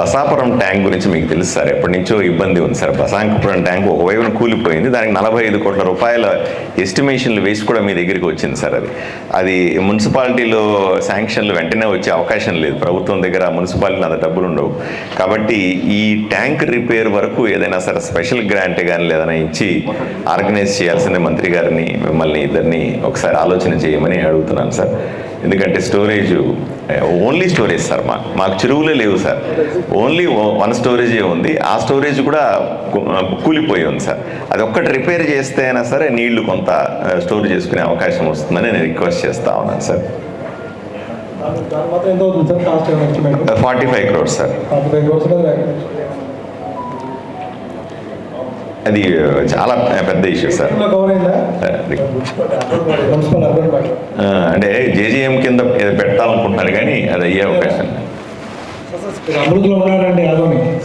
Basapuram tank గురించి మీకు తెలుసు సార్. ఎప్పటి నుంచో ఇబ్బంది ఉంది సార్. బసాంకపురం ట్యాంక్ ఒకవైపున కూలిపోయింది. దానికి నలభై ఐదు కోట్ల రూపాయల ఎస్టిమేషన్లు వేసి కూడా మీ దగ్గరికి వచ్చింది సార్ అది. అది మున్సిపాలిటీలో శాంక్షన్లు వెంటనే వచ్చే అవకాశం లేదు. ప్రభుత్వం దగ్గర మున్సిపాలిటీలో అంత డబ్బులు ఉండవు. కాబట్టి ఈ ట్యాంక్ రిపేర్ వరకు ఏదైనా సరే స్పెషల్ గ్రాంట్ కానీ లేదైనా ఇచ్చి ఆర్గనైజ్ చేయాల్సిందే మంత్రి గారిని మిమ్మల్ని ఇద్దరిని ఒకసారి ఆలోచన చేయమని అడుగుతున్నాను సార్. ఎందుకంటే స్టోరేజ్ ఓన్లీ స్టోరేజ్ సార్ మా మాకు చెరువులే లేవు సార్. ఓన్లీ వన్ స్టోరేజే ఉంది. ఆ స్టోరేజ్ కూడా కూలిపోయి ఉంది సార్. అది ఒక్కటి రిపేర్ చేస్తే అయినా సరే నీళ్ళు కొంత స్టోర్ చేసుకునే అవకాశం వస్తుందని నేను రిక్వెస్ట్ చేస్తా ఉన్నాను sir. Forty five crores sir అది చాలా పెద్ద ఇష్యూ సార్. అంటే జేజీఎం కింద ఏదో పెట్టాలనుకుంటున్నారు కానీ అది అయ్యే అవకాశం లేదు. అమృతిలో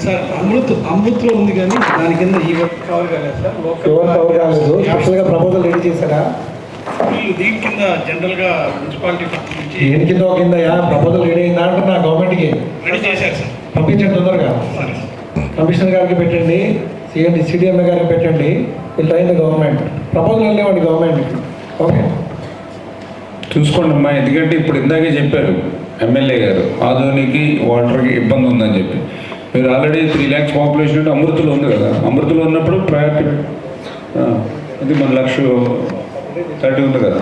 సార్ అమృత్ అమృత్లో ఉంది కానీ దాని కింద ఈ వర్క్ కవర్ కాలేదు సార్. ఎవరు కవర్ కాలేదు. స్పెషల్గా ప్రపోజల్ రెడీ చేశారా దీని కింద జనరల్గా మున్సిపాలిటీ దేని కింద కింద ప్రపోజల్ రెడీ అయిందా అంటున్నా గవర్నమెంట్కి? రెడీ చేశారు సార్. పంపించండి తొందరగా. కమిషనర్ గారికి పెట్టండి. సిఎండి సిడిఎంఏ గారికి పెట్టండి. ఇట్లా అయింది గవర్నమెంట్. ప్రపోజల్ వెళ్ళేవాడి గవర్నమెంట్ ఓకే? చూసుకోండి అమ్మా ఎందుకంటే ఇప్పుడు ఇందాకే చెప్పారు ఎమ్మెల్యే గారు ఆధునికి వాటర్కి ఇబ్బంది ఉందని చెప్పి. మీరు ఆల్రెడీ త్రీ ల్యాక్స్ పాపులేషన్ అంటే అమృతలో ఉంది కదా అమృతలో ఉన్నప్పుడు ప్రయారిటీ అది మన లక్ష థర్టీ ఉంది కదా.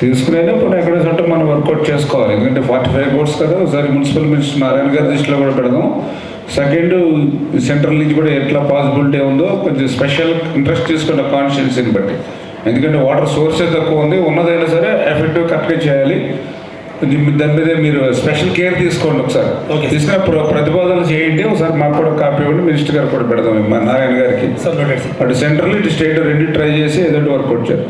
తీసుకునేది ఇప్పుడు ఎక్కడ ఉంటే మనం వర్కౌట్ చేసుకోవాలి. ఎందుకంటే ఫార్టీ ఫైవ్ కోర్స్ కదా ఒకసారి మున్సిపల్ మినిస్టర్ నారాయణ గారి దృష్టిలో కూడా పెడదాం. సెకండ్ సెంట్రల్ నుంచి కూడా ఎట్లా పాసిబిలిటీ ఉందో కొంచెం స్పెషల్ ఇంట్రెస్ట్ తీసుకున్న కాన్స్టిట్యున్సీని బట్టి. ఎందుకంటే వాటర్ సోర్సే తక్కువ ఉంది ఉన్నదైనా సరే ఎఫెక్టివ్ కరెక్ట్గా చేయాలి. దీని మీద- దాని మీద మీరు స్పెషల్ కేర్ తీసుకోండి ఒకసారి. Okay. తీసుకున్న ప్ర- ప్రతిపాదన చేయండి ఒకసారి మాకు కూడా కాపీ ఇవ్వండి మినిస్టర్ గారు కూడా పెడదాం. మా నారాయణ గారికి. అటు సెంట్రల్ ఇటు స్టేట్ రెండు ట్రై చేసి ఏదో వర్కౌట్ చేయాలి.